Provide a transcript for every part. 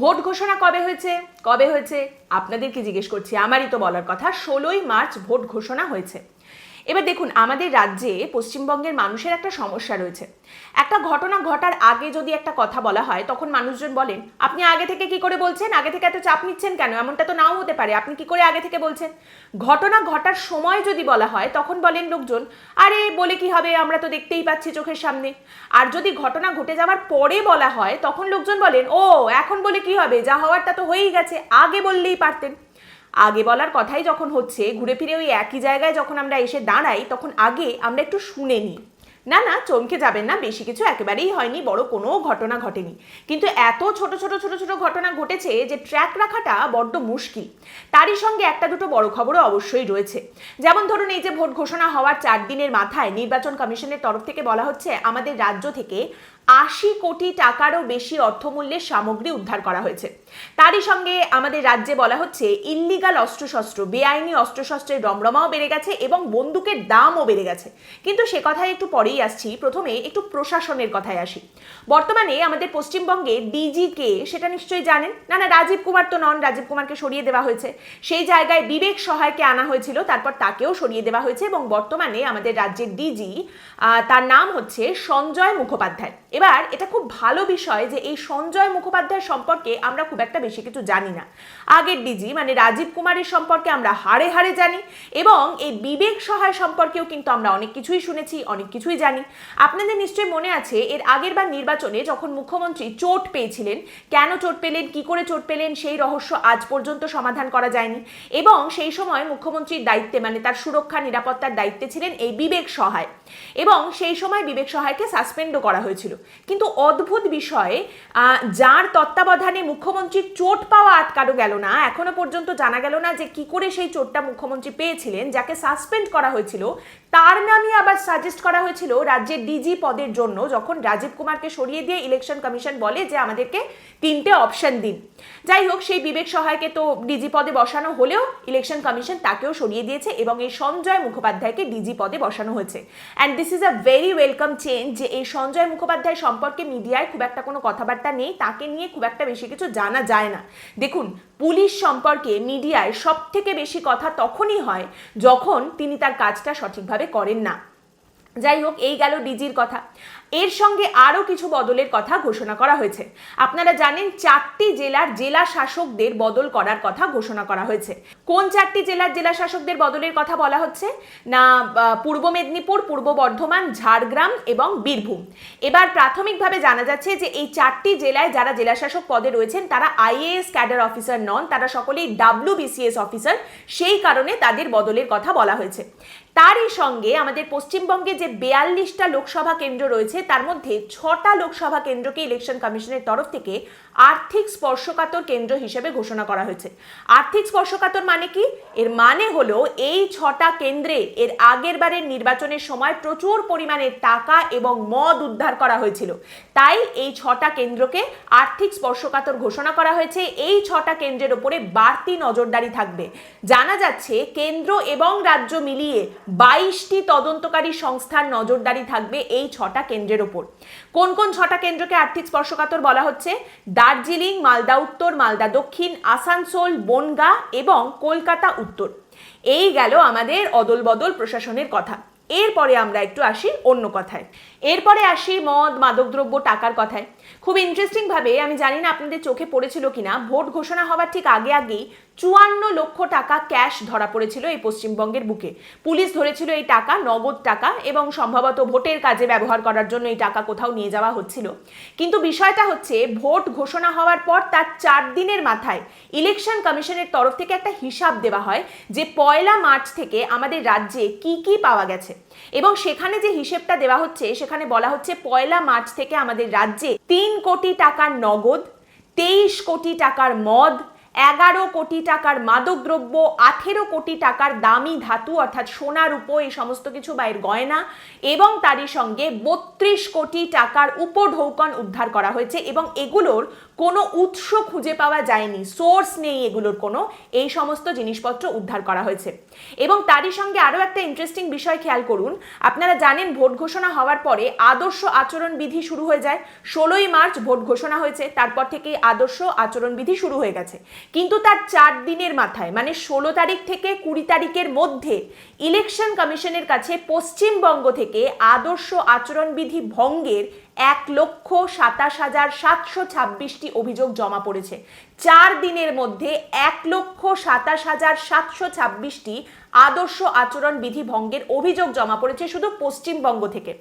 Vote ঘোষণা কবে হয়েছে? কবে হয়েছে? আপনাদেরকে জিজ্ঞেস করছি। আমারই তো বলার কথা, ষোলোই মার্চ ভোট ঘোষণা হয়েছে। এবার দেখুন, আমাদের রাজ্যে পশ্চিমবঙ্গের মানুষের একটা সমস্যা রয়েছে। একটা ঘটনা ঘটার আগে যদি একটা কথা বলা হয়, তখন মানুষজন বলেন, আপনি আগে থেকে কি করে বলছেন? আগে থেকে এত চাপ নিচ্ছেন কেন? এমনটা তো নাও হতে পারে। আপনি কি করে আগে থেকে বলছেন? ঘটনা ঘটার সময় যদি বলা হয়, তখন বলেন লোকজন, আরে, বলে কি হবে? আমরা তো দেখতেই পাচ্ছি চোখের সামনে। আর যদি ঘটনা ঘটে যাওয়ার পরে বলা হয়, তখন লোকজন বলেন, ও, এখন বলে কি হবে? যা হওয়ারটা তো হয়েই গেছে। আগে বললেই পারতেন। আগে বলার কথাই যখন হচ্ছে, ঘুরে ফিরে ওই একই জায়গায় যখন আমরা এসে দাঁড়াই, তখন আগে আমরা একটু শুনে নিই। না না, চমকে যাবেন না, বেশি কিছু একেবারেই হয়নি, বড় কোনো ঘটনা ঘটেনি। কিন্তু এত ছোট ছোট ছোট ছোট ঘটনা ঘটেছে যে ট্র্যাক রাখাটা বড্ড মুশকিল। তারই সঙ্গে একটা দুটো বড় খবরও অবশ্যই রয়েছে। যেমন ধরুন, এই যে ভোট ঘোষণা হওয়ার চার দিনের মাথায় নির্বাচন কমিশনের তরফ থেকে বলা হচ্ছে, আমাদের রাজ্য থেকে আশি কোটি টাকারও বেশি অর্থমূল্যের সামগ্রী উদ্ধার করা হয়েছে। তারই সঙ্গে আমাদের রাজ্যে বলা হচ্ছে ইল্লিগাল অস্ত্রশস্ত্র, বেআইনি অস্ত্রশস্ত্রের রমরমাও বেড়ে গেছে এবং বন্দুকের দামও বেড়ে গেছে। কিন্তু সে কথায় একটু পরেই আসছি। প্রথমে একটু প্রশাসনের কথায় আসি। বর্তমানে আমাদের পশ্চিমবঙ্গে ডিজি কে সেটা নিশ্চয়ই জানেন? না না, রাজীব কুমার তো নন, রাজীব কুমারকে সরিয়ে দেওয়া হয়েছে। সেই জায়গায় বিবেক সহায়কে আনা হয়েছিল, তারপর তাকেও সরিয়ে দেওয়া হয়েছে এবং বর্তমানে আমাদের রাজ্যের ডিজি তার নাম হচ্ছে সঞ্জয় মুখোপাধ্যায়। এবার এটা খুব ভালো বিষয় যে এই সঞ্জয় মুখোপাধ্যায় সম্পর্কে আমরা খুব একটা বেশি কিছু জানি না। আগের ডিজি মানে রাজীব কুমারের সম্পর্কে আমরা হাড়ে হাড়ে জানি এবং এই বিবেক সহায় সম্পর্কেও কিন্তু আমরা অনেক কিছুই শুনেছি, অনেক কিছুই জানি। আপনাদের নিশ্চয়ই মনে আছে, এর আগের বার নির্বাচনে যখন মুখ্যমন্ত্রী চোট পেয়েছিলেন, কেন চোট পেলেন, কি করে চোট পেলেন, সেই রহস্য আজ পর্যন্ত সমাধান করা যায়নি এবং সেই সময় মুখ্যমন্ত্রীর দায়িত্বে মানে তার সুরক্ষা, নিরাপত্তার দায়িত্বে ছিলেন এই বিবেক সহায়। এবং সেই সময় বিবেক সহায়কে সাসপেন্ডও করা হয়েছিল। কিন্তু অদ্ভুত বিষয়ে যার তত্ত্বাবধানে মুখ্যমন্ত্রীর চোট পাওয়া আটকানো গেল না, এখনও পর্যন্ত জানা গেল না যে কি করে সেই চোটটা মুখ্যমন্ত্রী পেয়েছিলেন, যাকে সাসপেন্ড করা হয়েছিল। তার নামই আবার সাজেস্ট করা হয়েছিল রাজ্যের ডিজি পদের জন্য, যখন রাজীব কুমারকে সরিয়ে দিয়ে ইলেকশন কমিশন বলে যে আমাদেরকে তিনটে অপশন দিন। যাই হোক, সেই বিবেক সহায়কে তো ডিজি পদে বসানো হলেও ইলেকশন কমিশন তাকেও সরিয়ে দিয়েছে এবং এই সঞ্জয় মুখোপাধ্যায়কে ডিজি পদে বসানো হয়েছে। And this is a very welcome change যে এই সঞ্জয় মুখোপাধ্যায় সম্পর্কে মিডিয়ায় খুব একটা কোনো কথাবার্তা নেই, তাকে নিয়ে খুব একটা বেশি কিছু জানা যায় না। দেখুন, পুলিশ সম্পর্কে মিডিয়ায় সব থেকে বেশি কথা তখনই হয় যখন তিনি তার কাজটা সঠিকভাবে করেন না। যাই হোক, এই গেল ডিজির কথা। এর সঙ্গে আরও কিছু বদলের কথা ঘোষণা করা হয়েছে। আপনারা জানেন চারটি জেলার জেলা শাসকদের বদল করার কথা ঘোষণা করা হয়েছে। কোন চারটি জেলার জেলা শাসকদের বদলের কথা বলা হচ্ছে? না পূর্ব মেদিনীপুর, পূর্ব বর্ধমান, ঝাড়গ্রাম এবং বীরভূম। এবার প্রাথমিকভাবে জানা যাচ্ছে যে এই চারটি জেলায় যারা জেলা শাসক পদে রয়েছেন, তারা আইএএস ক্যাডার অফিসার নন, তারা সকলেই ডাব্লিউ বিসিএস অফিসার। সেই কারণে তাদের বদলের কথা বলা হয়েছে। তারই সঙ্গে আমাদের পশ্চিমবঙ্গে যে বেয়াল্লিশটা লোকসভা কেন্দ্র রয়েছে, তার মধ্যে ছটা লোকসভা কেন্দ্রকে ইলেকশন কমিশনের তরফ থেকে আর্থিক স্পর্শকাতর কেন্দ্র হিসেবে ঘোষণা করা হয়েছে। আর্থিক স্পর্শকাতর মানে কি? এর মানে হলো এই ছটা কেন্দ্রে এর আগের বারের নির্বাচনের সময় প্রচুর পরিমাণে টাকা এবং মদ উদ্ধার করা হয়েছিল। তাই এই ছটা কেন্দ্রকে আর্থিক স্পর্শকাতর ঘোষণা করা হয়েছে। এই ছটা কেন্দ্রের ওপরে বাড়তি নজরদারি থাকবে। জানা যাচ্ছে, কেন্দ্র এবং রাজ্য মিলিয়ে বাইশটি তদন্তকারী সংস্থার নজরদারি থাকবে এই ছটা কেন্দ্রের ওপর। কোন কোন ছটা কেন্দ্রকে আর্থিক স্পর্শকাতর বলা হচ্ছে? দার্জিলিং, মালদা উত্তর, মালদা দক্ষিণ, আসানসোল, বনগা এবং কলকাতা উত্তর। এই গেল আমাদের অদল বদল প্রশাসনের কথা। এরপরে আমরা একটু আসি অন্য কথায়। এরপরে আসি মদ, মাদকদ্রব্য, টাকার কথায়। খুব ইন্টারেস্টিং ভাবে, আমি জানি না আপনাদের চোখে পড়েছিল কিনা, ভোট ঘোষণা হওয়ার ঠিক আগে আগেই চুয়ান্ন লক্ষ টাকা ক্যাশ ধরা পড়েছিল এই পশ্চিমবঙ্গের বুকে। পুলিশ ধরেছিল এই টাকা নগদ টাকা এবং সম্ভবত ভোটের কাজে ব্যবহার করার জন্য এই টাকা কোথাও নিয়ে যাওয়া হচ্ছিল। কিন্তু বিষয়টা হচ্ছে, ভোট ঘোষণা হওয়ার পর তার চার দিনের মাথায় ইলেকশন কমিশনের তরফ থেকে একটা হিসাব দেওয়া হয় যে পয়লা মার্চ থেকে আমাদের রাজ্যে কি কি পাওয়া গেছে। এবং সেখানে যে হিসেবটা দেওয়া হচ্ছে, সেখানে বলা হচ্ছে পয়লা মার্চ থেকে আমাদের রাজ্যে তিন কোটি টাকার নগদ, তেইশ কোটি টাকার মদ, এগারো কোটি টাকার মাদকদ্রব্য, আঠেরো কোটি টাকার দামি ধাতু অর্থাৎ সোনা রূপো এই সমস্ত কিছু বাইরের গয়না এবং তারই সঙ্গে বত্রিশ কোটি টাকার উপঢৌকন উদ্ধার করা হয়েছে এবং এগুলোর কোনো উৎস খুঁজে পাওয়া যায়নি সোর্স নেই এগুলোর কোনো, এই সমস্ত জিনিসপত্র উদ্ধার করা হয়েছে। এবং তারই সঙ্গে আরও একটা ইন্টারেস্টিং বিষয় খেয়াল করুন, আপনারা জানেন ভোট ঘোষণা হওয়ার পরে আদর্শ আচরণ বিধি শুরু হয়ে যায়, ষোলোই মার্চ ভোট ঘোষণা হয়েছে, তারপর থেকেই আদর্শ আচরণ বিধি শুরু হয়ে গেছে। কিন্তু তার চার দিনের মাথায় মানে ষোলো তারিখ থেকে কুড়ি তারিখের মধ্যে ইলেকশন কমিশনের কাছে পশ্চিমবঙ্গ থেকে আদর্শ আচরণবিধি ভঙ্গের এক লক্ষ সাতাশ হাজার সাতশো ছাব্বিশটি অভিযোগ জমা পড়েছে। চার দিনের মধ্যে এক লক্ষ সাতাশ হাজার সাতশো ছাব্বিশটি আদর্শ আচরণ বিধি ভঙ্গের অভিযোগ জমা পড়েছে শুধু পশ্চিমবঙ্গ থেকে।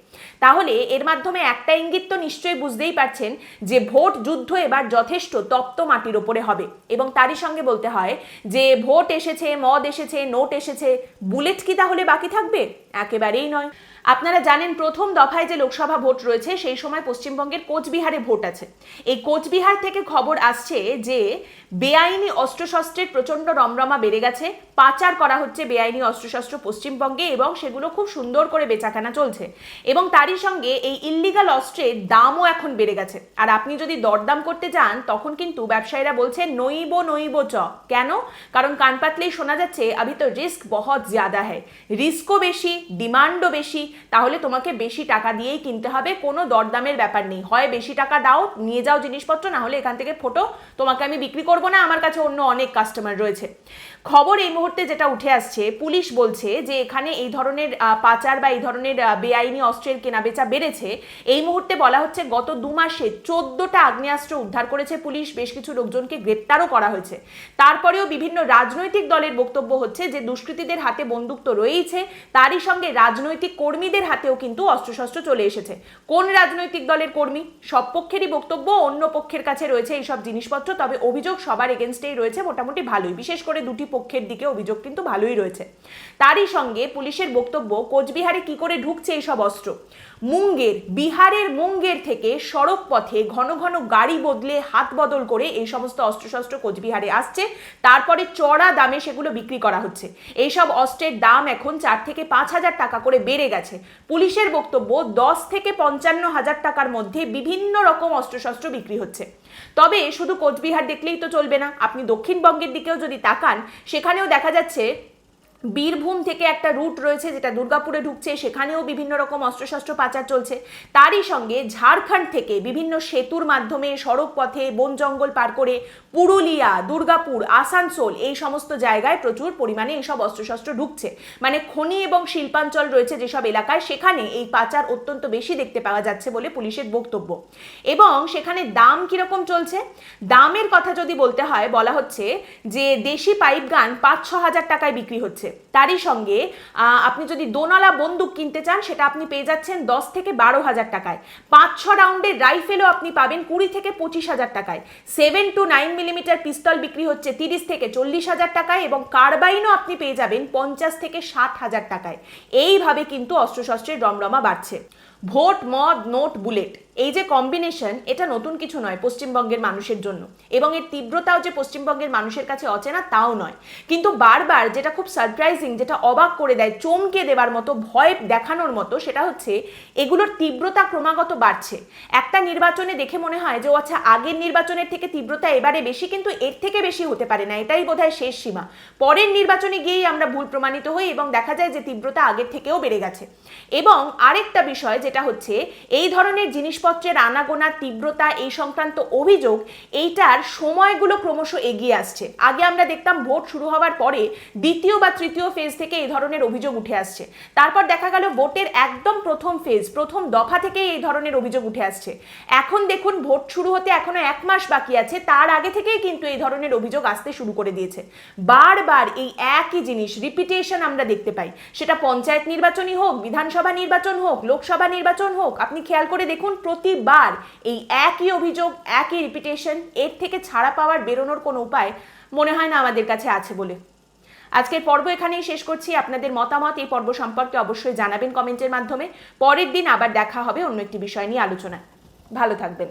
তাহলে এর মাধ্যমে একটা ইঙ্গিত তো নিশ্চয়ই বুঝতেই পারছেন যে ভোট যুদ্ধ এবার যথেষ্ট তপ্ত মাটির ওপরে হবে এবং তারই সঙ্গে বলতে হয় যে ভোট এসেছে, মদ এসেছে, নোট এসেছে, বুলেট কি তাহলে বাকি থাকবে? একেবারেই নয়। আপনারা জানেন প্রথম দফায় যে লোকসভা ভোট রয়েছে সেই সময় পশ্চিমবঙ্গের কোচবিহারে ভোট আছে। এই কোচবিহার থেকে খবর আসছে যে বেআইনি অস্ত্রশস্ত্রের প্রচণ্ড রমরমা বেড়ে গেছে। পাচার করা হচ্ছে বেআইনি অস্ত্রশস্ত্র পশ্চিমবঙ্গে এবং সেগুলো খুব সুন্দর করে বেচাকেনা চলছে। এবং তারই সঙ্গে এই ইল্লিগাল অস্ত্রের দামও এখন বেড়ে গেছে। আর আপনি যদি দরদাম করতে যান, তখন কিন্তু ব্যবসায়ীরা বলছে, নইব নইব চ। কেন? কারণ কান পাতলেই শোনা যাচ্ছে আবি তো রিস্ক বহুত জ্যাদা হ্যায়। রিস্কও বেশি, ডিমান্ডও বেশি। তাহলে তোমাকে বেশি টাকা দিয়েই কিনতে হবে। কোনো দরদামের ব্যাপার নেই। হয় বেশি টাকা দাও, নিয়ে যাও জিনিসপত্র, না হলে এখান থেকে ফটো। তোমাকে আমি বিক্রি করব না আমার কাছে অন্য অনেক কাস্টমার রয়েছে। খবর এই মুহূর্তে যেটা উঠে আসছে, পুলিশ বলছে যে এখানে এই ধরনের পাচার বা এই ধরনের বেআইনি অস্ত্রের কেনাবেচা বেড়েছে। এই মুহূর্তে বলা হচ্ছে গত দু মাসে চোদ্দটা আগ্নেয়াস্ত্র উদ্ধার করেছে পুলিশ, বেশ কিছু লোকজনকে গ্রেপ্তারও করা হয়েছে। তারপরেও বিভিন্ন রাজনৈতিক দলের বক্তব্য হচ্ছে যে দুষ্কৃতীদের হাতে বন্দুক তো রয়েইছে, তারই সঙ্গে রাজনৈতিক কর্মীদের হাতেও কিন্তু অস্ত্রশস্ত্র চলে এসেছে। কোন রাজনৈতিক দলের কর্মী? সব পক্ষেরই বক্তব্য, অন্য পক্ষের কাছে রয়েছে এইসব জিনিসপত্র, তবে অভিযোগ সবার এগেনস্টেই রয়েছে মোটামুটি ভালোই। বিশেষ করে দুটি পক্ষের দিকে অভিযোগ কিন্তু ভালোই রয়েছে। তারই সঙ্গে পুলিশের বক্তব্য, কোচবিহারে কি করে ঢুকছে এইসব অস্ত্র? মুঙ্গের, বিহারের মুঙ্গের থেকে সড়ক পথে ঘন ঘন গাড়ি বদলে হাত বদল করে এই সমস্ত অস্ত্রশস্ত্র কোচবিহারে আসছে। তারপরে চড়া দামে সেগুলো বিক্রি করা হচ্ছে। এইসব অস্ত্রের দাম এখন চার থেকে পাঁচ হাজার টাকা করে বেড়ে গেছে। পুলিশের বক্তব্য, দশ থেকে পঞ্চান্ন হাজার টাকার মধ্যে বিভিন্ন রকম অস্ত্রশস্ত্র বিক্রি হচ্ছে। তবে শুধু কোচবিহার দেখলেই তো চলবে না। আপনি দক্ষিণবঙ্গের দিকেও যদি তাকান, সেখানেও দেখা যাচ্ছে বীরভূম থেকে একটা রুট রয়েছে যেটা দুর্গাপুরে ঢুকছে, সেখানেও বিভিন্ন রকম অস্ত্রশস্ত্র পাচার চলছে। তারই সঙ্গে ঝাড়খণ্ড থেকে বিভিন্ন সেতুর মাধ্যমে সড়ক পথে বন জঙ্গল পার করে পুরুলিয়া, দুর্গাপুর, আসানসোল এই সমস্ত জায়গায় প্রচুর পরিমাণে এইসব অস্ত্রশস্ত্র ঢুকছে। মানে খনি এবং শিল্পাঞ্চল রয়েছে যেসব এলাকায়, সেখানে এই পাচার অত্যন্ত বেশি দেখতে পাওয়া যাচ্ছে বলে পুলিশের বক্তব্য। এবং সেখানে দাম কীরকম চলছে? দামের কথা যদি বলতে হয়, বলা হচ্ছে যে দেশি পাইপ গান পাঁচ ছ হাজার টাকায় বিক্রি হচ্ছে। তারই সঙ্গে আপনি যদি দোনালা বন্দুক কিনতে চান, সেটা আপনি পেয়ে যাচ্ছেন দশ থেকে বারো হাজার টাকায়। পাঁচ, ছ রাউন্ডের রাইফেলও আপনি পাবেন কুড়ি থেকে পঁচিশ হাজার টাকায়। Seven two nine millimetre pistol বিক্রি হচ্ছে তিরিশ থেকে চল্লিশ হাজার টাকায় এবং কার্বাইনও আপনি পেয়ে যাবেন পঞ্চাশ থেকে ষাট হাজার টাকায়। এইভাবে কিন্তু অস্ত্রশস্ত্রের রমরমা বাড়ছে। ভোট, মদ, নোট, বুলেট। এই যে কম্বিনেশন এটা নতুন কিছু নয় পশ্চিমবঙ্গের মানুষের জন্য। এবং এর তীব্রতাও যে পশ্চিমবঙ্গের মানুষের কাছে অচেনা, তাও নয়। কিন্তু বারবার যেটা খুব সারপ্রাইজিং যেটা অবাক করে দেয়, চমকে দেওয়ার মতো, ভয় দেখানোর মতো, সেটা হচ্ছে এগুলোর তীব্রতা ক্রমাগত বাড়ছে। একটা নির্বাচনে দেখে মনে হয় যে আচ্ছা আগের নির্বাচনের থেকে তীব্রতা এবারে বেশি, কিন্তু এর থেকে বেশি হতে পারে না। এটাই বোধহয় শেষ সীমা। পরের নির্বাচনে গিয়েই আমরা ভুল প্রমাণিত হই এবং দেখা যায় যে তীব্রতা আগের থেকেও বেড়ে গেছে। এবং আরেকটা বিষয়, যেটা হচ্ছে এই ধরনের জিনিসপত্রের আনাগোনা তীব্রতা এই সংক্রান্ত অভিযোগ, এইটার সময়গুলো ক্রমশ এগিয়ে আসছে। আগে আমরা দেখতাম ভোট শুরু হওয়ার পরে দ্বিতীয় বা তৃতীয় ফেজ থেকে এই ধরনের অভিযোগ উঠে আসছে। তারপর দেখা গেল ভোটের একদম প্রথম ফেজ প্রথম দফা থেকেই এই ধরনের অভিযোগ উঠে আসছে। এখন দেখুন ভোট শুরু হতে এখনও এক মাস বাকি আছে, তার আগে থেকেই কিন্তু এই ধরনের অভিযোগ আসতে শুরু করে দিয়েছে। বারবার এই একই জিনিস রিপিটেশন আমরা দেখতে পাই। সেটা পঞ্চায়েত নির্বাচনই হোক, বিধানসভা নির্বাচন হোক, লোকসভা নির্বাচন হোক, আপনি খেয়াল করে দেখুন প্রতিবার এই একই অভিযোগ, একই রিপিটেশন এর থেকে ছাড়া পাওয়ার বেরোনোর কোনো উপায় মনে হয় না আমাদের কাছে আছে বলে। আজকের পর্ব এখানেই শেষ করছি। আপনাদের মতামত এই পর্ব সম্পর্কে অবশ্যই জানাবেন কমেন্টের মাধ্যমে। পরের দিন আবার দেখা হবে অন্য একটি বিষয় নিয়ে আলোচনা ভালো থাকবেন।